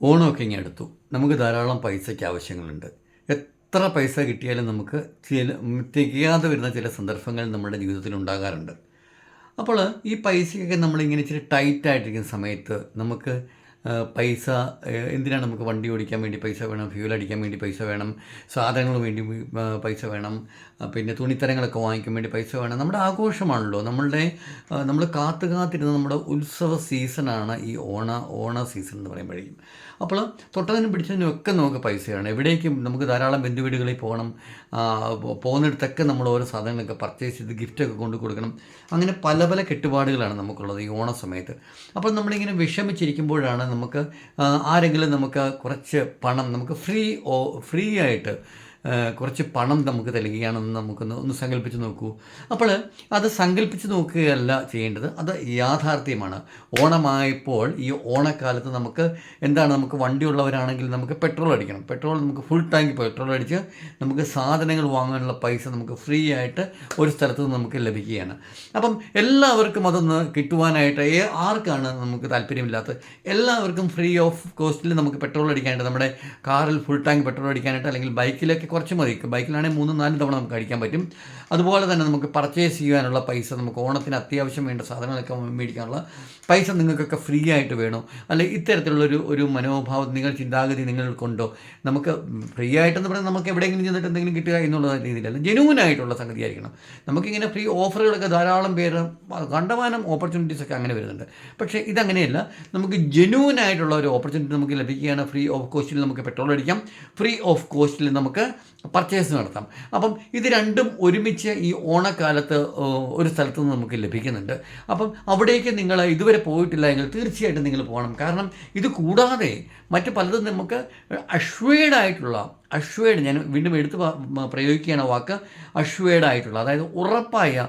ഓണമൊക്കെ ഇങ്ങനെ എടുത്തു. നമുക്ക് ധാരാളം പൈസയ്ക്ക് ആവശ്യങ്ങളുണ്ട്. എത്ര പൈസ കിട്ടിയാലും നമുക്ക് ചില തികയാതെ വരുന്ന ചില സന്ദർഭങ്ങൾ നമ്മുടെ ജീവിതത്തിൽ ഉണ്ടാകാറുണ്ട്. അപ്പോൾ ഈ പൈസയൊക്കെ നമ്മളിങ്ങനെ ഇച്ചിരി ടൈറ്റായിട്ടിരിക്കുന്ന സമയത്ത് നമുക്ക് പൈസ എന്തിനാണ് നമുക്ക് വണ്ടി ഓടിക്കാൻ വേണ്ടി പൈസ വേണം ഫ്യൂൽ അടിക്കാൻ വേണ്ടി പൈസ വേണം സാധനങ്ങൾ വേണ്ടി പൈസ വേണം പിന്നെ തുണിത്തരങ്ങളൊക്കെ വാങ്ങിക്കാൻ വേണ്ടി പൈസ വേണം. നമ്മുടെ ആഘോഷമാണല്ലോ. നമ്മളുടെ നമ്മൾ കാത്തു കാത്തിരുന്ന നമ്മുടെ ഉത്സവ സീസണാണ് ഈ ഓണ ഓണ സീസൺ എന്ന് പറയുമ്പോഴേക്കും. അപ്പോൾ തൊട്ടതിനും പിടിച്ചതിനും ഒക്കെ നമുക്ക് പൈസയാണ്. എവിടേക്കും നമുക്ക് ധാരാളം ബന്ധുവീടുകളിൽ പോകണം. പോകുന്നിടത്തൊക്കെ നമ്മൾ ഓരോ സാധനങ്ങളൊക്കെ പർച്ചേസ് ചെയ്ത് ഗിഫ്റ്റൊക്കെ കൊണ്ട് കൊടുക്കണം. അങ്ങനെ പല പല കെട്ടുപാടുകളാണ് നമുക്കുള്ളത് ഈ ഓണ സമയത്ത്. അപ്പോൾ നമ്മളിങ്ങനെ വിഷമിച്ചിരിക്കുമ്പോഴാണ് നമുക്ക് ആരെങ്കിലും നമുക്ക് കുറച്ച് പണം നമുക്ക് ഫ്രീ ഫ്രീ ആയിട്ട് കുറച്ച് പണം നമുക്ക് തരികയാണെന്ന് നമുക്കൊന്ന് ഒന്ന് സങ്കല്പിച്ച് നോക്കൂ. അപ്പോൾ അത് സങ്കല്പിച്ച് നോക്കുകയല്ല ചെയ്യേണ്ടത് അത് യാഥാർത്ഥ്യമാണ്. ഓണമായപ്പോൾ ഈ ഓണക്കാലത്ത് നമുക്ക് എന്താണ് നമുക്ക് വണ്ടിയുള്ളവരാണെങ്കിൽ നമുക്ക് പെട്രോൾ അടിക്കണം. പെട്രോൾ നമുക്ക് ഫുൾ ടാങ്ക് പെട്രോൾ അടിച്ച് നമുക്ക് സാധനങ്ങൾ വാങ്ങാനുള്ള പൈസ നമുക്ക് ഫ്രീ ആയിട്ട് ഒരു സ്ഥലത്ത് നിന്ന് നമുക്ക് ലഭിക്കുകയാണ്. അപ്പം എല്ലാവർക്കും അതൊന്ന് കിട്ടുവാനായിട്ട് ആർക്കാണ് നമുക്ക് താല്പര്യമില്ലാത്തത്? എല്ലാവർക്കും ഫ്രീ ഓഫ് കോസ്റ്റിൽ നമുക്ക് പെട്രോൾ അടിക്കാനായിട്ട് നമ്മുടെ കാറിൽ ഫുൾ ടാങ്ക് പെട്രോൾ അടിക്കാനായിട്ട് അല്ലെങ്കിൽ ബൈക്കിലൊക്കെ കുറച്ച് മതി. ബൈക്കിലാണെങ്കിൽ മൂന്നും നാലും തവണ നമുക്ക് അടിക്കാൻ പറ്റും. അതുപോലെ തന്നെ നമുക്ക് പർച്ചേസ് ചെയ്യാനുള്ള പൈസ നമുക്ക് ഓണത്തിന് അത്യാവശ്യം വേണ്ട സാധനങ്ങളൊക്കെ മേടിക്കാനുള്ള പൈസ നിങ്ങൾക്കൊക്കെ ഫ്രീ ആയിട്ട് വേണോ. അല്ലെ ഇത്തരത്തിലുള്ളൊരു ഒരു മനോഭാവം നിങ്ങൾ ചിന്താഗതി നിങ്ങൾക്കുണ്ടോ? നമുക്ക് ഫ്രീ ആയിട്ടെന്ന് പറഞ്ഞാൽ നമുക്ക് എവിടെയെങ്കിലും ചെന്നിട്ട് എന്തെങ്കിലും കിട്ടുക എന്നുള്ള രീതിയിലല്ല ജെനുവൻ ആയിട്ടുള്ള സംഗതി ആയിരിക്കണം. നമുക്കിങ്ങനെ ഫ്രീ ഓഫറുകളൊക്കെ ധാരാളം പേര് കണ്ടമാനം ഓപ്പർച്യൂണിറ്റീസ് ഒക്കെ അങ്ങനെ വരുന്നുണ്ട്. പക്ഷേ ഇതങ്ങനെയല്ല. നമുക്ക് ജെനുവൻ ആയിട്ടുള്ള ഒരു ഓപ്പർച്യൂണിറ്റി നമുക്ക് ലഭിക്കുകയാണ്. ഫ്രീ ഓഫ് കോസ്റ്റിൽ നമുക്ക് പെട്രോൾ അടിക്കാം. ഫ്രീ ഓഫ് കോസ്റ്റിൽ നമുക്ക് പർച്ചേസ് നടത്താം. അപ്പം ഇത് രണ്ടും ഒരുമിച്ച് ഈ ഓണക്കാലത്ത് ഒരു സ്ഥലത്ത് നിന്ന് നമുക്ക് ലഭിക്കുന്നുണ്ട്. അപ്പം അവിടേക്ക് നിങ്ങൾ ഇതുവരെ പോയിട്ടില്ല എങ്കിൽ തീർച്ചയായിട്ടും നിങ്ങൾ പോകണം. കാരണം ഇത് കൂടാതെ മറ്റ് പലതും നമുക്ക് അഷ്വേഡായിട്ടുള്ള അഷ്വേഡ് ഞാൻ വീണ്ടും എടുത്ത് പ്രയോഗിക്കുകയാണ് വാക്ക് അഷ്വേഡായിട്ടുള്ള അതായത് ഉറപ്പായ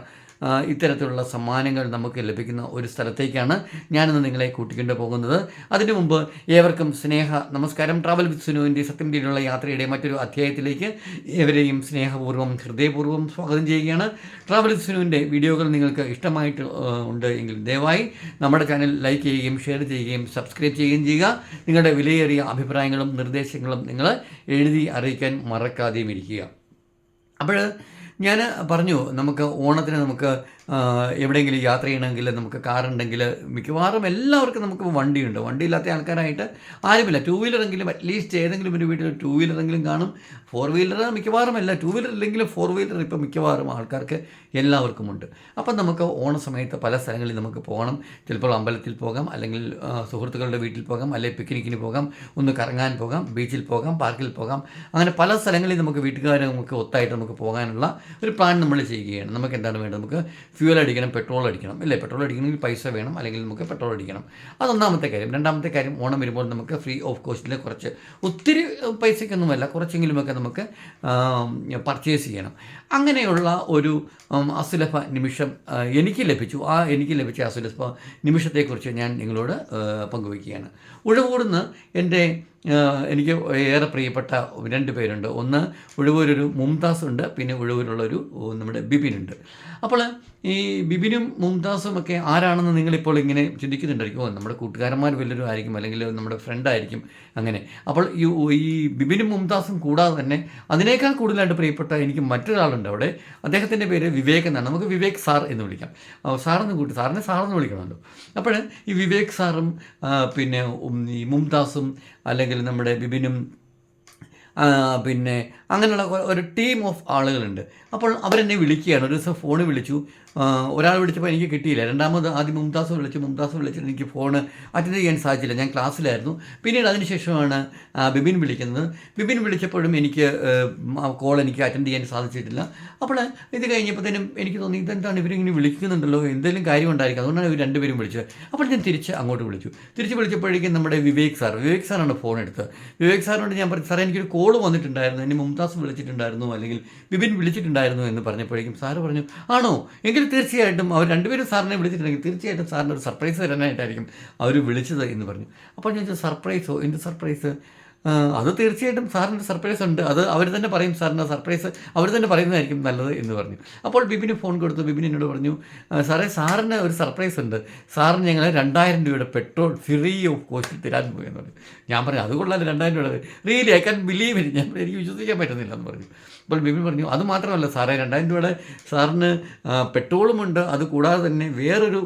ഇത്തരത്തിലുള്ള സമ്മാനങ്ങൾ നമുക്ക് ലഭിക്കുന്ന ഒരു സ്ഥലത്തേക്കാണ് ഞാനിന്ന് നിങ്ങളെ കൂട്ടിക്കൊണ്ട് പോകുന്നത്. അതിനു മുമ്പ് ഏവർക്കും സ്നേഹ നമസ്കാരം. ട്രാവൽ വിത്ത് സുനുവിന്റെ സത്യം രീതിയിലുള്ള യാത്രയുടെ മറ്റൊരു അധ്യായത്തിലേക്ക് ഏവരെയും സ്നേഹപൂർവം ഹൃദയപൂർവം സ്വാഗതം ചെയ്യുകയാണ്. ട്രാവൽ വിത്ത് സുനുവിന്റെ വീഡിയോകൾ നിങ്ങൾക്ക് ഇഷ്ടമായിട്ട് ഉണ്ട് എങ്കിൽ ദയവായി നമ്മുടെ ചാനൽ ലൈക്ക് ചെയ്യുകയും ഷെയർ ചെയ്യുകയും സബ്സ്ക്രൈബ് ചെയ്യുകയും ചെയ്യുക. നിങ്ങളുടെ വിലയേറിയ അഭിപ്രായങ്ങളും നിർദ്ദേശങ്ങളും നിങ്ങൾ എഴുതി അറിയിക്കാൻ മറക്കാതെയും ഇരിക്കുക. അപ്പോൾ ഞാൻ പറഞ്ഞു നമുക്ക് ഓണത്തിന് നമുക്ക് എവിടെയെങ്കിലും യാത്ര ചെയ്യണമെങ്കിൽ നമുക്ക് കാറുണ്ടെങ്കിൽ മിക്കവാറും എല്ലാവർക്കും നമുക്ക് വണ്ടിയുണ്ട്. വണ്ടി ഇല്ലാത്ത ആൾക്കാരായിട്ട് ആരുമില്ല. ടൂ വീലറെങ്കിലും അറ്റ്ലീസ്റ്റ് ഏതെങ്കിലും ഒരു വീട്ടിൽ ടൂ വീലറെങ്കിലും കാണും. ഫോർ വീലർ മിക്കവാറും അല്ല. ടൂ വീലർ ഇല്ലെങ്കിലും ഫോർ വീലർ ഇപ്പോൾ മിക്കവാറും ആൾക്കാർക്ക് എല്ലാവർക്കും ഉണ്ട് അപ്പം നമുക്ക് ഓണ സമയത്ത് പല സ്ഥലങ്ങളിൽ നമുക്ക് പോകണം. ചിലപ്പോൾ അമ്പലത്തിൽ പോകാം. അല്ലെങ്കിൽ സുഹൃത്തുക്കളുടെ വീട്ടിൽ പോകാം. അല്ലെങ്കിൽ പിക്നിക്കിന് പോകാം. ഒന്ന് കറങ്ങാൻ പോകാം. ബീച്ചിൽ പോകാം. പാർക്കിൽ പോകാം. അങ്ങനെ പല സ്ഥലങ്ങളിൽ നമുക്ക് വീട്ടുകാർ നമുക്ക് ഒത്തായിട്ട് നമുക്ക് പോകാനുള്ള ഒരു പ്ലാൻ നമ്മൾ ചെയ്യുകയാണ്. നമുക്ക് എന്താണ് വേണ്ടത്? നമുക്ക് ഫ്യൂൽ അടിക്കണം പെട്രോൾ അടിക്കണം അല്ലേ? പെട്രോൾ അടിക്കണമെങ്കിൽ പൈസ വേണം അല്ലെങ്കിൽ നമുക്ക് പെട്രോൾ അടിക്കണം. അതൊന്നാമത്തെ കാര്യം. രണ്ടാമത്തെ കാര്യം ഓണം വരുമ്പോൾ നമുക്ക് ഫ്രീ ഓഫ് കോസ്റ്റിൽ കുറച്ച് ഒത്തിരി പൈസയ്ക്കൊന്നുമല്ല കുറച്ചെങ്കിലുമൊക്കെ നമുക്ക് പർച്ചേസ് ചെയ്യണം. അങ്ങനെയുള്ള ഒരു അസുലഭ നിമിഷം എനിക്ക് ലഭിച്ചു. ആ എനിക്ക് ലഭിച്ച അസുലഭ നിമിഷത്തെക്കുറിച്ച് ഞാൻ നിങ്ങളോട് പങ്കുവയ്ക്കുകയാണ്. ഉഴവൂർന്ന് എന്റെ എനിക്ക് ഏറെ പ്രിയപ്പെട്ട രണ്ട് പേരുണ്ട്. ഒന്ന് ഉഴവൂരൊരു മുംതാസ് ഉണ്ട് പിന്നെ ഉഴവൂരുള്ളൊരു നമ്മുടെ നമ്മുടെ ബിബിനുണ്ട് അപ്പോൾ ഈ ബിബിനും മുംതാസും ഒക്കെ ആരാണെന്ന് നിങ്ങളിപ്പോൾ ഇങ്ങനെ ചിന്തിക്കുന്നുണ്ടായിരിക്കും. ഓ നമ്മുടെ കൂട്ടുകാരന്മാർ വല്ലവരും ആയിരിക്കും അല്ലെങ്കിൽ നമ്മുടെ ഫ്രണ്ട് ആയിരിക്കും അങ്ങനെ. അപ്പോൾ ഈ ഈ ബിബിനും മുംതാസും കൂടാതെ തന്നെ അതിനേക്കാൾ കൂടുതലായിട്ട് പ്രിയപ്പെട്ട എനിക്ക് മറ്റൊരാളുണ്ട് അവിടെ. അദ്ദേഹത്തിന്റെ പേര് വിവേക് എന്നാണ്. നമുക്ക് വിവേക് സാർ എന്ന് വിളിക്കാം. സാറെന്ന് കൂട്ടി സാറിനെ സാറെന്ന് വിളിക്കണമല്ലോ. അപ്പോൾ ഈ വിവേക് സാറും പിന്നെ ഈ മുംതാസും അല്ലെങ്കിൽ നമ്മുടെ ബിബിനും പിന്നെ അങ്ങനെയുള്ള ഒരു ടീം ഓഫ് ആളുകളുണ്ട്. അപ്പോൾ അവരെന്നെ വിളിക്കുകയാണ്. ഒരു ദിവസം ഫോൺ വിളിച്ചു. ഒരാൾ വിളിച്ചപ്പോൾ എനിക്ക് കിട്ടിയില്ല. രണ്ടാമത് ആദ്യം മുംതാസ് വിളിച്ചു. മുംതാസ് വിളിച്ചിട്ട് എനിക്ക് ഫോൺ അറ്റൻഡ് ചെയ്യാൻ സാധിച്ചില്ല. ഞാൻ ക്ലാസ്സിലായിരുന്നു. പിന്നീട് അതിനുശേഷമാണ് ശേഷമാണ് ബിബിൻ വിളിക്കുന്നത്. ബിബിൻ വിളിച്ചപ്പോഴും എനിക്ക് കോൾ എനിക്ക് അറ്റൻഡ് ചെയ്യാൻ സാധിച്ചിട്ടില്ല. അപ്പോൾ ഇത് കഴിഞ്ഞപ്പോഴത്തേനും എനിക്ക് തോന്നി ഇതെന്താണ്? ഇവരിങ്ങനെ വിളിക്കുന്നുണ്ടല്ലോ. എന്തെങ്കിലും കാര്യം ഉണ്ടായിരിക്കും. അതുകൊണ്ടാണ് ഇവർ രണ്ടുപേരും വിളിച്ചത്. അപ്പോൾ ഞാൻ തിരിച്ച് അങ്ങോട്ട് വിളിച്ചു. തിരിച്ച് വിളിച്ചപ്പോഴേക്കും നമ്മുടെ വിവേക് സാർ വിവേക് സാറാണ് ഫോൺ എടുത്തത്. വിവേക് സാറിനോട് ഞാൻ പറഞ്ഞു സാറേ എനിക്കൊരു കോൾ വന്നിട്ടുണ്ടായിരുന്നു. എന്നെ മുംതാസ് വിളിച്ചിട്ടുണ്ടായിരുന്നു അല്ലെങ്കിൽ ബിബിൻ വിളിച്ചിട്ടുണ്ടായിരുന്നു എന്ന് പറഞ്ഞപ്പോഴേക്കും സാറ് പറഞ്ഞു ആണോ? എങ്കിൽ തീർച്ചയായിട്ടും അവർ രണ്ടുപേരും സാറിനെ വിളിച്ചിട്ടുണ്ടെങ്കിൽ തീർച്ചയായിട്ടും സാറിന് ഒരു സർപ്രൈസ് തരാനായിട്ടായിരിക്കും അവർ വിളിച്ചത് എന്ന് പറഞ്ഞു. അപ്പോൾ ഞാൻ സർപ്രൈസോ എന്ത് സർപ്രൈസ് അത് തീർച്ചയായിട്ടും സാറിന്റെ സർപ്രൈസ് ഉണ്ട്. അത് അവർ തന്നെ പറയും സാറിന്റെ സർപ്രൈസ് അവർ തന്നെ പറയുന്നതായിരിക്കും നല്ലത് എന്ന് പറഞ്ഞു. അപ്പോൾ ബിബിന് ഫോൺ കൊടുത്തു. ബിബിൻ എന്നോട് പറഞ്ഞു സാറേ സാറിന് ഒരു സർപ്രൈസ് ഉണ്ട്. സാറിന് ഞങ്ങൾ രണ്ടായിരം രൂപയുടെ പെട്രോൾ ഫ്രീ ഓഫ് കോസ്റ്റ് തരാൻ പോയി എന്ന് പറഞ്ഞു. ഞാൻ പറഞ്ഞു അത് കൊള്ളാതെ രണ്ടായിരം രൂപയുടെ really I can believe it ഞാൻ എനിക്ക് വിശ്വസിക്കാൻ പറ്റുന്നില്ല എന്ന് പറഞ്ഞു. അപ്പോൾ ബിബിൻ പറഞ്ഞു അത് മാത്രമല്ല സാറേ രണ്ടായിരം രൂപയുടെ സാറിന് പെട്രോളും ഉണ്ട്. അത് കൂടാതെ തന്നെ വേറൊരു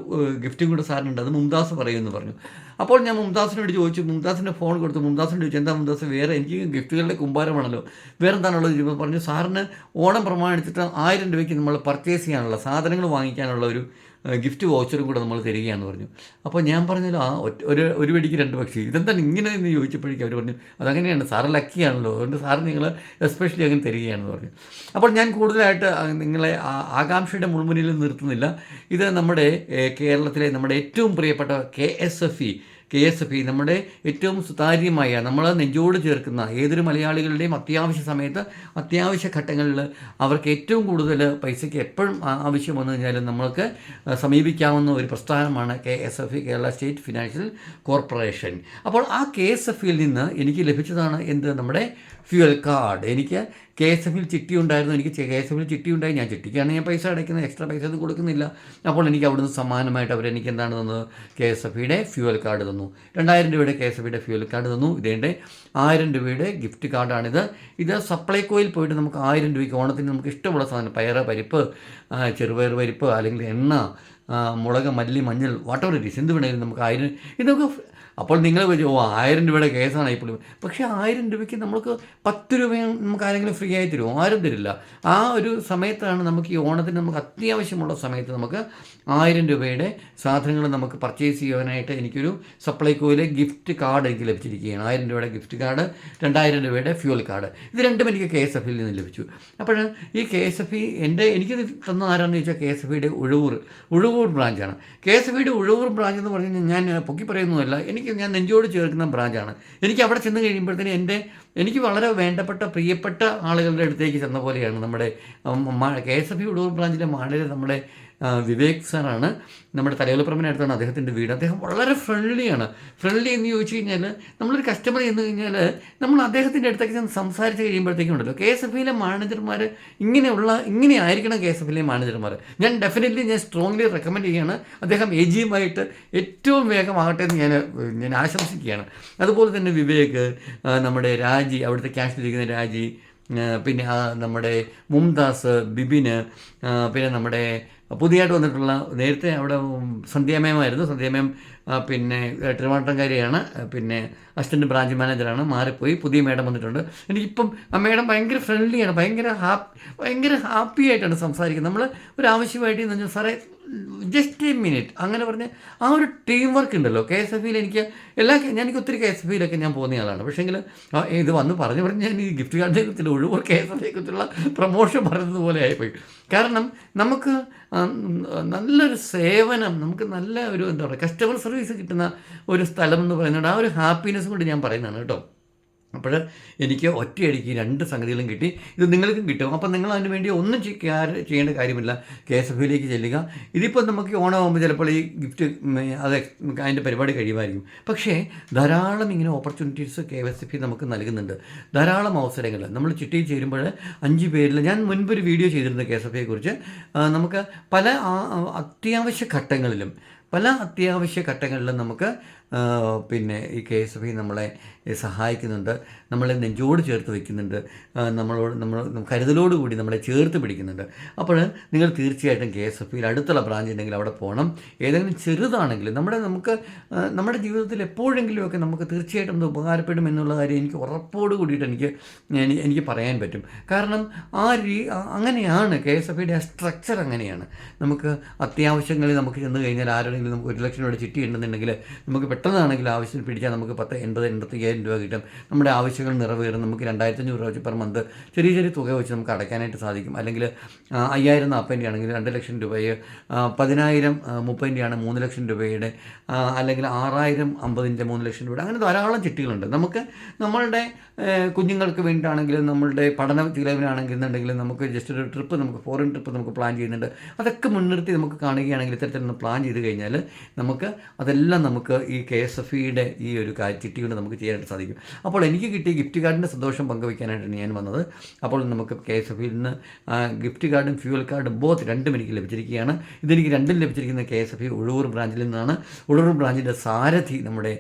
ഗിഫ്റ്റും കൂടെ സാറിനുണ്ട്. അത് മുംതാസ് പറയുമെന്ന് പറഞ്ഞു. അപ്പോൾ ഞാൻ മുംതാസിനോട് ചോദിച്ചു മുംതാസിന്റെ ഫോൺ കൊടുത്തു. മുംതാസിനോട് ചോദിച്ചു എന്താ മുംതാസ് വേറെ എനിക്ക് ഗിഫ്റ്റുകളുടെ കുമ്പാരമാണല്ലോ. വേറെ എന്താണുള്ളത്? ചോദിച്ചപ്പോൾ പറഞ്ഞു സാറിന് ഓണം പ്രമാണിച്ചിട്ട് ആയിരം രൂപയ്ക്ക് നമ്മൾ പർച്ചേസ് ചെയ്യാനുള്ള സാധനങ്ങൾ വാങ്ങിക്കാനുള്ള ഒരു ഗിഫ്റ്റ് വൗച്ചറും കൂടെ നമ്മൾ തരികയാണെന്ന് പറഞ്ഞു. അപ്പോൾ ഞാൻ പറഞ്ഞല്ലോ ആ ഒരു ഒരു വെടിക്ക് രണ്ട് പക്ഷി. ഇതെന്താണ് ഇങ്ങനെ എന്ന് ചോദിച്ചപ്പോഴേക്കും അവർ പറഞ്ഞു അതങ്ങനെയാണ് സാറ് ലക്കിയാണല്ലോ അതുകൊണ്ട് സാർ നിങ്ങൾ എസ്പെഷ്യലി അങ്ങനെ തരികയാണെന്ന് പറഞ്ഞു. അപ്പോൾ ഞാൻ കൂടുതലായിട്ട് നിങ്ങളെ ആകാംക്ഷയുടെ മുൾമുനിൽ നിർത്തുന്നില്ല. ഇത് നമ്മുടെ കേരളത്തിലെ നമ്മുടെ ഏറ്റവും പ്രിയപ്പെട്ട K S F E K S F E നമ്മുടെ ഏറ്റവും സുതാര്യമായ നമ്മൾ നെഞ്ചോട് ചേർക്കുന്ന ഏതൊരു മലയാളികളുടെയും അത്യാവശ്യ സമയത്ത് അത്യാവശ്യ ഘട്ടങ്ങളിൽ അവർക്ക് ഏറ്റവും കൂടുതൽ പൈസയ്ക്ക് എപ്പോഴും ആവശ്യം വന്നു കഴിഞ്ഞാൽ നമ്മൾക്ക് സമീപിക്കാവുന്ന ഒരു പ്രസ്ഥാനമാണ് K S F E Kerala state financial corporation. അപ്പോൾ ആ കെ എസ് എഫ് ഇയിൽ നിന്ന് എനിക്ക് ലഭിച്ചതാണ് എന്ത്? നമ്മുടെ ഫ്യൂൽ കാർഡ്. എനിക്ക് കെ എസ് എഫിൽ ചിട്ടി ഉണ്ടായിരുന്നു. എനിക്ക് കെ എസ് എഫിൽ ചിട്ടി ഉണ്ടായി. ഞാൻ ചിട്ടിക്കാണ് ഞാൻ പൈസ അടയ്ക്കുന്നത്. എക്സ്ട്രാ പൈസ ഒന്നും കൊടുക്കുന്നില്ല. അപ്പോൾ എനിക്ക് അവിടുന്ന് സമ്മാനമായിട്ട് അവർ എനിക്ക് എന്താണ് തന്നത്? കെ എസ് എഫിയുടെ ഫ്യൂവൽ കാർഡ് തന്നു. രണ്ടായിരം രൂപയുടെ കെ എസ് എഫിയുടെ ഫ്യൂവൽ കാർഡ് തന്നു. ഇതേന്റെ ആയിരം രൂപയുടെ ഗിഫ്റ്റ് കാർഡാണിത്. ഇത് സപ്ലൈകോയിൽ പോയിട്ട് നമുക്ക് ആയിരം രൂപയ്ക്ക് ഓണത്തിന് നമുക്ക് ഇഷ്ടമുള്ള സാധനം. പയറ് പരിപ്പ് ചെറുപയർ പരിപ്പ് അല്ലെങ്കിൽ എണ്ണ മുളക് മല്ലി മഞ്ഞൾ വാട്ടർ ഇറ്റ് ഈസ് എന്ത് വേണമെങ്കിലും നമുക്ക് ആയിരം ഇത് നമുക്ക് അപ്പോൾ നിങ്ങൾ വിചാരിച്ചു, ഓ ആയിരം രൂപയുടെ കേസാണ് ഇപ്പോൾ പക്ഷേ ആയിരം രൂപയ്ക്ക് നമുക്ക് പത്ത് രൂപയും നമുക്ക് ആരെങ്കിലും ഫ്രീ ആയി തരുമോ? ആരും തരില്ല. ആ ഒരു സമയത്താണ് നമുക്ക് ഈ ഓണത്തിന് നമുക്ക് അത്യാവശ്യമുള്ള സമയത്ത് നമുക്ക് ആയിരം രൂപയുടെ സാധനങ്ങൾ നമുക്ക് പർച്ചേസ് ചെയ്യാനായിട്ട് എനിക്കൊരു സപ്ലൈകോയിലെ ഗിഫ്റ്റ് കാർഡ് എനിക്ക് ലഭിച്ചിരിക്കുകയാണ്. ആയിരം രൂപയുടെ ഗിഫ്റ്റ് കാർഡ് രണ്ടായിരം രൂപയുടെ ഫ്യൂൽ കാർഡ് ഇത് രണ്ടും എനിക്ക് കെ എസ് എഫിൽ നിന്ന് ലഭിച്ചു. അപ്പോൾ ഈ കെ എസ് എഫ് ഇ എന്റെ എനിക്ക് തന്ന ആരാണെന്ന് ചോദിച്ചാൽ കെ എസ് എഫ് ഇയുടെ ഉഴവൂർ ഉഴവൂർ ബ്രാഞ്ചാണ് കെ എസ് എഫ് ഇയുടെ ഉഴവൂർ ബ്രാഞ്ച് എന്ന് പറഞ്ഞു കഴിഞ്ഞാൽ ഞാൻ പൊക്കി പറയുന്നതല്ല. എനിക്ക് ഞാൻ നെഞ്ചോട് ചേർക്കുന്ന ബ്രാഞ്ചാണ്. എനിക്ക് അവിടെ ചെന്ന് കഴിയുമ്പോഴത്തേന് എന്റെ എനിക്ക് വളരെ വേണ്ടപ്പെട്ട പ്രിയപ്പെട്ട ആളുകളുടെ അടുത്തേക്ക് ചെന്ന പോലെയാണ് നമ്മുടെ കെ എസ് എഫ് ഉഴവൂർ ബ്രാഞ്ചിലെ മാളിലെ നമ്മുടെ വിവേക് സാറാണ് നമ്മുടെ തലയോലപ്പുറമിന് അടുത്താണ് അദ്ദേഹത്തിന്റെ വീട്. അദ്ദേഹം വളരെ ഫ്രണ്ട്ലിയാണ് ഫ്രണ്ട്ലി എന്ന് ചോദിച്ചു കഴിഞ്ഞാൽ നമ്മളൊരു കസ്റ്റമർ എന്ന് കഴിഞ്ഞാൽ നമ്മൾ അദ്ദേഹത്തിന്റെ അടുത്തേക്ക് ചെന്ന് സംസാരിച്ച് കഴിയുമ്പോഴത്തേക്കും ഉണ്ടല്ലോ. കെ എസ് എഫ് ഇയിലെ മാനേജർമാർ ഇങ്ങനെയുള്ള ഇങ്ങനെ ആയിരിക്കണം കെ എസ് എഫ് ഇയിലെ മാനേജർമാർ ഞാൻ ഡെഫിനറ്റ്ലി ഞാൻ സ്ട്രോങ്ലി റെക്കമെൻഡ് ചെയ്യുകയാണ്. അദ്ദേഹം എ ജിയുമായിട്ട് ഏറ്റവും വേഗമാകട്ടെ എന്ന് ഞാൻ ഞാൻ ആശംസിക്കുകയാണ്. അതുപോലെ തന്നെ വിവേക് നമ്മുടെ രാജി അവിടുത്തെ ക്യാഷ് ഇരിക്കുന്ന രാജി പിന്നെ നമ്മുടെ മുംതാസ് ബിബിന് പിന്നെ നമ്മുടെ പുതിയതായിട്ട് വന്നിട്ടുള്ള നേരത്തെ അവിടെ സന്ധ്യാമയമായിരുന്നു സന്ധ്യാമയം പിന്നെ ട്രിവാൻഡ്രംകാരിയാണ്. പിന്നെ അസിസ്റ്റന്റ് ബ്രാഞ്ച് മാനേജറാണ് മാറിപ്പോയി. പുതിയ മേഡം വന്നിട്ടുണ്ട്. എനിക്കിപ്പം ആ മേഡം ഭയങ്കര ഫ്രണ്ട്ലിയാണ് ഭയങ്കര ഹാപ്പി ഭയങ്കര ഹാപ്പി ആയിട്ടാണ് സംസാരിക്കുന്നത്. നമ്മൾ ഒരു ആവശ്യമായിട്ട് എന്ന് പറഞ്ഞാൽ സാറേ ജസ്റ്റ് എ മിനിറ്റ് അങ്ങനെ പറഞ്ഞ് ആ ഒരു ടീം വർക്ക് ഉണ്ടല്ലോ. കെ എസ് എഫ് ഇയിൽ എനിക്ക് എല്ലാ ഞാൻ എനിക്ക് ഒത്തിരി കെ എസ് എഫ് ഇയിലൊക്കെ ഞാൻ പോകുന്ന ആളാണ്. പക്ഷേങ്കിൽ ഇത് വന്ന് പറഞ്ഞു പറഞ്ഞ് ഞാൻ ഈ ഗിഫ്റ്റ് കാർഡിനെ കുറിച്ചുള്ള ഒഴിവ് കെ എസ് എഫ് ഐയെ കുറിച്ചുള്ള പ്രൊമോഷൻ പറയുന്നത് പോലെ ആയിപ്പോയി. കാരണം നമുക്ക് നല്ലൊരു സേവനം നമുക്ക് നല്ല ഒരു എന്താ പറയുക കസ്റ്റമർ സർവീസ് കിട്ടുന്ന ഒരു സ്ഥലം എന്ന് പറയുന്നത് ആ ഒരു ഹാപ്പിനെസ് കൊണ്ട് ഞാൻ പറയുന്നതാണ് കേട്ടോ. അപ്പോൾ എനിക്ക് ഒറ്റയടിക്ക് രണ്ട് സംഗതികളും കിട്ടി. ഇത് നിങ്ങൾക്കും കിട്ടും. അപ്പോൾ നിങ്ങൾ അതിന് വേണ്ടി ഒന്നും ചെയ്യേണ്ട കാര്യമില്ല. കെ എസ് എഫ് യിലേക്ക് ചെല്ലുക. ഇതിപ്പോൾ നമുക്ക് ഓണമാകുമ്പോൾ ചിലപ്പോൾ ഈ ഗിഫ്റ്റ് അത് അതിന്റെ പരിപാടി കഴിയുമായിരിക്കും. പക്ഷേ ധാരാളം ഇങ്ങനെ ഓപ്പർച്യൂണിറ്റീസ് കെ എസ് എഫ് നമുക്ക് നൽകുന്നുണ്ട്. ധാരാളം അവസരങ്ങൾ. നമ്മൾ ചിട്ടിയിൽ ചേരുമ്പോൾ അഞ്ച് പേരിൽ ഞാൻ മുൻപൊരു വീഡിയോ ചെയ്തിരുന്നു കെ എസ് എഫ് കുറിച്ച്. നമുക്ക് പല അത്യാവശ്യ ഘട്ടങ്ങളിലും പല അത്യാവശ്യ ഘട്ടങ്ങളിലും നമുക്ക് പിന്നെ ഈ കെ എസ് എഫ് നമ്മളെ സഹായിക്കുന്നുണ്ട്. നമ്മളെ നെഞ്ചോട് ചേർത്ത് വയ്ക്കുന്നുണ്ട് നമ്മളോട് നമ്മൾ കരുതലോടുകൂടി നമ്മളെ ചേർത്ത് പിടിക്കുന്നുണ്ട്. അപ്പോൾ നിങ്ങൾ തീർച്ചയായിട്ടും കെ എസ് എഫ് ഐയിൽ അടുത്തുള്ള ബ്രാഞ്ച് ഉണ്ടെങ്കിൽ അവിടെ പോകണം ഏതെങ്കിലും ചെറുതാണെങ്കിലും നമ്മുടെ നമുക്ക് നമ്മുടെ ജീവിതത്തിൽ എപ്പോഴെങ്കിലുമൊക്കെ നമുക്ക് തീർച്ചയായിട്ടും അത് ഉപകാരപ്പെടും എന്നുള്ള കാര്യം എനിക്ക് ഉറപ്പോട് കൂടിയിട്ട് എനിക്ക് എനിക്ക് പറയാൻ പറ്റും. കാരണം ആ രീ അങ്ങനെയാണ് കെ എസ് എഫ് ഐയുടെ ആ സ്ട്രക്ചർ അങ്ങനെയാണ്. നമുക്ക് അത്യാവശ്യങ്ങളിൽ നമുക്ക് ചെന്ന് കഴിഞ്ഞാൽ ആരുടെങ്കിലും നമുക്ക് ഒരു ലക്ഷം രൂപയുടെ ചിട്ടി ഉണ്ടെന്നുണ്ടെങ്കിൽ നമുക്ക് പെട്ടെന്നാണെങ്കിൽ ആവശ്യം പിടിച്ചാൽ നമുക്ക് പത്ത് എൺപത് എൺപത്തി അയ്യായിരം രൂപ കിട്ടും. നമ്മുടെ ആവശ്യങ്ങൾ നിറവേറും. നമുക്ക് രണ്ടായിരത്തി അഞ്ഞൂറ് രൂപ വെച്ച് പെർ മന്ത് ചെറിയ ചെറിയ തുക വെച്ച് നമുക്ക് അടയ്ക്കാനായിട്ട് സാധിക്കും. അല്ലെങ്കിൽ അയ്യായിരം നാൽപ്പതിന്റെ ആണെങ്കിൽ രണ്ട് ലക്ഷം രൂപയെ പതിനായിരം മുപ്പതിന്റെയാണ് മൂന്ന് ലക്ഷം രൂപയുടെ അല്ലെങ്കിൽ ആറായിരം അമ്പതിന്റെ മൂന്ന് ലക്ഷം രൂപയുടെ അങ്ങനെ ധാരാളം ചിട്ടികളുണ്ട്. നമുക്ക് നമ്മളുടെ കുഞ്ഞുങ്ങൾക്ക് വേണ്ടിയിട്ടാണെങ്കിലും നമ്മളുടെ പഠന ചിലവിനാണെങ്കിൽ എന്നുണ്ടെങ്കിലും നമുക്ക് ജസ്റ്റ് ഒരു ട്രിപ്പ് നമുക്ക് ഫോറിൻ ട്രിപ്പ് നമുക്ക് പ്ലാൻ ചെയ്യുന്നുണ്ട്. അതൊക്കെ മുൻനിർത്തി നമുക്ക് കാണുകയാണെങ്കിൽ ഇത്തരത്തിലൊന്ന് പ്ലാൻ ചെയ്ത് കഴിഞ്ഞാൽ കഴിഞ്ഞാൽ നമുക്ക് അതെല്ലാം നമുക്ക് ഈ കെ എസ് എഫ് ഇയുടെ ഈ ഒരു ചിട്ടി കൊണ്ട് നമുക്ക് ചെയ്യാനായിട്ട് സാധിക്കും. അപ്പോൾ എനിക്ക് കിട്ടിയ ഗിഫ്റ്റ് കാർഡിന്റെ സന്തോഷം പങ്കുവയ്ക്കാനായിട്ടാണ് ഞാൻ വന്നത്. അപ്പോൾ നമുക്ക് കെ എസ് എഫ് ഇയിൽ നിന്ന് ഗിഫ്റ്റ് കാർഡും ഫ്യൂവൽ കാർഡും ബോത്ത് രണ്ടും എനിക്ക് ലഭിച്ചിരിക്കുകയാണ്. ഇതെനിക്ക് രണ്ടും ലഭിച്ചിരിക്കുന്ന K S F E Uzhavoor ബ്രാഞ്ചിൽ നിന്നാണ്. ഉഴവൂർ ബ്രാഞ്ചിന്റെ സാരഥി നമ്മുടെ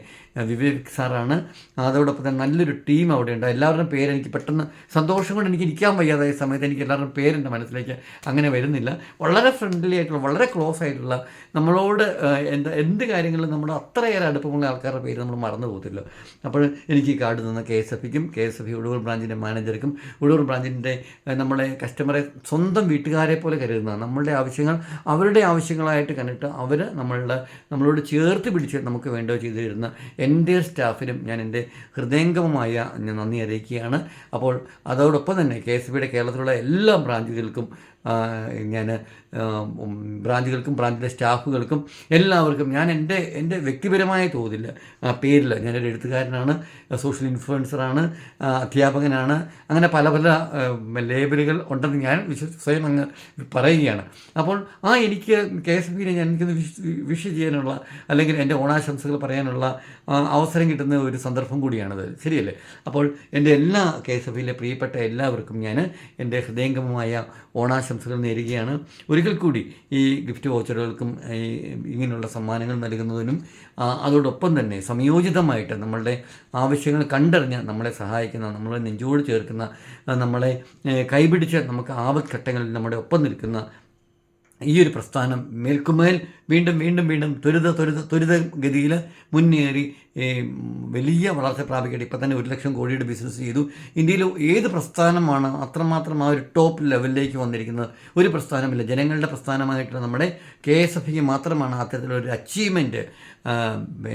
വിവേക് സാറാണ്. അതോടൊപ്പം തന്നെ നല്ലൊരു ടീം അവിടെ ഉണ്ട് എല്ലാവരുടെയും പേര് എനിക്ക് പെട്ടെന്ന് സന്തോഷം കൊണ്ട് എനിക്ക് ഇരിക്കാൻ വയ്യാതായ സമയത്ത് എനിക്ക് എല്ലാവരുടെയും പേരെന്റെ മനസ്സിലേക്ക് അങ്ങനെ വരുന്നില്ല. വളരെ ഫ്രണ്ട്ലി ആയിട്ടുള്ള വളരെ ക്ലോസ് ആയിട്ടുള്ള നമ്മളോട് എന്താ എന്ത് കാര്യങ്ങളിലും നമ്മുടെ അത്രയേറെ അടുപ്പമുള്ള ആൾക്കാരുടെ പേര് നമ്മൾ മറന്നു പോകത്തില്ല. അപ്പോൾ എനിക്ക് കാർഡ് തന്ന കെ എസ് എഫ് ഇക്കും കെ എസ് എഫ് ഉടൂർ ബ്രാഞ്ചിന്റെ മാനേജർക്കും ഉടൂർ ബ്രാഞ്ചിന്റെ നമ്മളെ കസ്റ്റമറെ സ്വന്തം വീട്ടുകാരെ പോലെ കരുതുന്ന നമ്മളുടെ ആവശ്യങ്ങൾ അവരുടെ ആവശ്യങ്ങളായിട്ട് കണ്ടിട്ട് അവർ നമ്മളുടെ നമ്മളോട് ചേർത്ത് പിടിച്ച് നമുക്ക് വേണ്ടത് ചെയ്തു തരുന്ന എന്റെ സ്റ്റാഫിനും ഞാൻ എന്റെ ഹൃദയംഗമമായ ഞാൻ നന്ദി അറിയിക്കുകയാണ്. അപ്പോൾ അതോടൊപ്പം തന്നെ കെ എസ് ബിയുടെ കേരളത്തിലുള്ള എല്ലാ ബ്രാഞ്ചുകൾക്കും ഞാൻ ബ്രാഞ്ചുകൾക്കും ബ്രാഞ്ചിലെ സ്റ്റാഫുകൾക്കും എല്ലാവർക്കും ഞാൻ എന്റെ എന്റെ വ്യക്തിപരമായ തോതിൽ പേരിൽ ഞാനൊരു എഴുത്തുകാരനാണ് സോഷ്യൽ ഇൻഫ്ലുവൻസറാണ് അധ്യാപകനാണ് അങ്ങനെ പല പല ലേബലുകൾ ഉണ്ടെന്ന് ഞാൻ വിശ്വ സ്വയം അങ്ങ് പറയുകയാണ്. അപ്പോൾ ആ എനിക്ക് കെ എസ് ബിനെ ഞാൻ എനിക്കൊന്ന് വിഷ് ചെയ്യാനുള്ള അല്ലെങ്കിൽ എന്റെ ഓണാശംസകൾ പറയാനുള്ള അവസരം കിട്ടുന്ന ഒരു സന്ദർഭം കൂടിയാണത്. ശരിയല്ലേ? അപ്പോൾ എന്റെ എല്ലാ കെ എസ് എഫ് പ്രിയപ്പെട്ട എല്ലാവർക്കും ഞാൻ എന്റെ ഹൃദയംഗമമായ ഓണാശംസകൾ നേരുകയാണ്. ഒരിക്കൽ കൂടി ഈ ഗിഫ്റ്റ് വോച്ചറുകൾക്കും ഇങ്ങനെയുള്ള സമ്മാനങ്ങൾ നൽകുന്നതിനും അതോടൊപ്പം തന്നെ സംയോജിതമായിട്ട് നമ്മളുടെ ആവശ്യങ്ങൾ കണ്ടറിഞ്ഞ് നമ്മളെ സഹായിക്കുന്ന നമ്മളെ നെഞ്ചോട് ചേർക്കുന്ന നമ്മളെ കൈപിടിച്ച് നമുക്ക് ആപത്ഘട്ടങ്ങളിൽ നമ്മുടെ ഒപ്പം നിൽക്കുന്ന ഈ ഒരു പ്രസ്ഥാനം മേൽക്കുമേൽ വീണ്ടും വീണ്ടും വീണ്ടും ത്വരിത ത്വരിത ത്വരിത ഗതിയിൽ മുന്നേറി വലിയ വളർച്ച പ്രാപിക്കട്ടെ. ഇപ്പം തന്നെ ഒരു ലക്ഷം കോടിയുടെ ബിസിനസ് ചെയ്തു. ഇന്ത്യയിൽ ഏത് പ്രസ്ഥാനമാണ് അത്രമാത്രം ആ ഒരു ടോപ്പ് ലെവലിലേക്ക് വന്നിരിക്കുന്നത്? ഒരു പ്രസ്ഥാനമില്ല. ജനങ്ങളുടെ പ്രസ്ഥാനമായിട്ടുള്ള നമ്മുടെ കെ എസ് എഫ് ഇക്ക് മാത്രമാണ് അത്തരത്തിലൊരു അച്ചീവ്മെന്റ്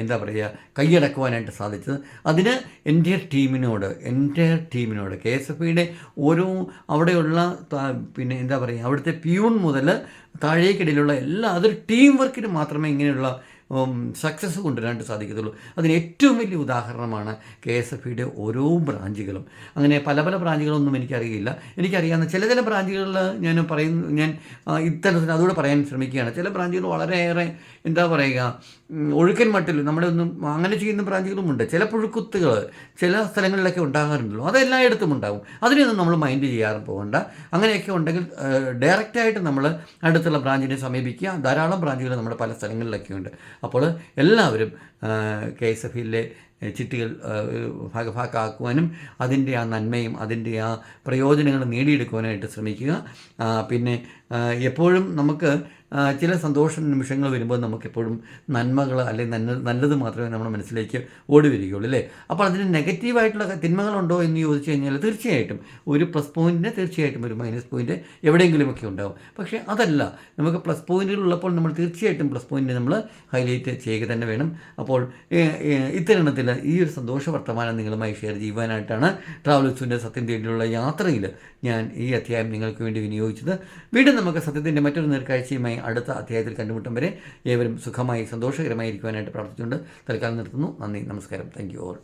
എന്താ പറയുക കൈയടക്കുവാനായിട്ട് സാധിച്ചത്. അതിന് എന്റെ ടീമിനോട് എന്റെ ടീമിനോട് കെ എസ് എഫ് ഇയുടെ ഓരോ അവിടെയുള്ള പിന്നെ എന്താ പറയുക അവിടുത്തെ പ്യൂൺ മുതൽ താഴേക്കിടയിലുള്ള എല്ലാ അതൊരു ടീം വർക്കിന് മാത്രമേ ഇങ്ങനെയുള്ള സക്സസ് കൊണ്ടുവരാനായിട്ട് സാധിക്കത്തുള്ളൂ. അതിന് ഏറ്റവും വലിയ ഉദാഹരണമാണ് കെ എസ് എഫ് ഇയുടെ ഓരോ ബ്രാഞ്ചുകളും. അങ്ങനെ പല പല ബ്രാഞ്ചുകളൊന്നും എനിക്കറിയില്ല. എനിക്കറിയാവുന്ന ചില ചില ബ്രാഞ്ചുകളിൽ ഞാൻ പറയുന്നു ഞാൻ ഇത്തരത്തിൽ അതുകൂടെ പറയാൻ ശ്രമിക്കുകയാണ്. ചില ബ്രാഞ്ചുകൾ വളരെയേറെ എന്താ പറയുക ഒഴുക്കൻ മട്ടിൽ നമ്മുടെ ഒന്നും അങ്ങനെ ചെയ്യുന്ന ബ്രാഞ്ചുകളുമുണ്ട്. ചില പുഴുക്കുത്തുകൾ ചില സ്ഥലങ്ങളിലൊക്കെ ഉണ്ടാകാറുണ്ടല്ലോ. അതെല്ലായിടത്തും ഉണ്ടാകും. അതിനൊന്നും നമ്മൾ മൈൻഡ് ചെയ്യാറ് പോകണ്ട. അങ്ങനെയൊക്കെ ഉണ്ടെങ്കിൽ ഡയറക്റ്റായിട്ട് നമ്മൾ അടുത്തുള്ള ബ്രാഞ്ചിനെ സമീപിക്കുക. ധാരാളം ബ്രാഞ്ചുകൾ നമ്മുടെ പല സ്ഥലങ്ങളിലൊക്കെ ഉണ്ട് അപ്പോൾ എല്ലാവരും കെ എസ് എഫ് ഇയിലെ ചിട്ടികൾ ഭാഗഭാക്കാക്കുവാനും അതിന്റെ ആ നന്മയും അതിന്റെ ആ പ്രയോജനങ്ങൾ നേടിയെടുക്കുവാനായിട്ട് ശ്രമിക്കുക. പിന്നെ എപ്പോഴും നമുക്ക് ചില സന്തോഷ നിമിഷങ്ങൾ വരുമ്പോൾ നമുക്കെപ്പോഴും നന്മകൾ അല്ലെങ്കിൽ നന്മ നല്ലത് മാത്രമേ നമ്മുടെ മനസ്സിലേക്ക് ഓടി വരികയുള്ളൂ അല്ലേ? അപ്പോൾ അതിന് നെഗറ്റീവായിട്ടുള്ള തിന്മകളുണ്ടോ എന്ന് ചോദിച്ചു കഴിഞ്ഞാൽ തീർച്ചയായിട്ടും ഒരു പ്ലസ് പോയിന്റിന് തീർച്ചയായിട്ടും ഒരു മൈനസ് പോയിന്റ് എവിടെയെങ്കിലുമൊക്കെ ഉണ്ടാവും. പക്ഷേ അതല്ല നമുക്ക് പ്ലസ് പോയിന്റുകൾ ഉള്ളപ്പോൾ നമ്മൾ തീർച്ചയായിട്ടും പ്ലസ് പോയിന്റ് നമ്മൾ ഹൈലൈറ്റ് ചെയ്യുക തന്നെ വേണം. അപ്പോൾ ഏഹ്, ഏഹ്, ഈ ഒരു സന്തോഷ വർത്തമാനം നിങ്ങളുമായി ഷെയർ ചെയ്യുവാനായിട്ടാണ് ട്രാവൽ വിസുവിന്റെ സത്യം തേടിയുള്ള യാത്രയിൽ ഞാൻ ഈ അധ്യായം നിങ്ങൾക്ക് വേണ്ടി വിനിയോഗിച്ചത്. വീണ്ടും നമുക്ക് സത്യത്തിന്റെ മറ്റൊരു നേർക്കാഴ്ചയുമായി അടുത്ത അധ്യായത്തിൽ കണ്ടുമുട്ടും വരെ ഏവരും സുഖമായി സന്തോഷകരമായി ഇരിക്കുവാനായിട്ട് പ്രാർത്ഥിച്ചുകൊണ്ട് തൽക്കാലം നിർത്തുന്നു. നന്ദി നമസ്കാരം. Thank you all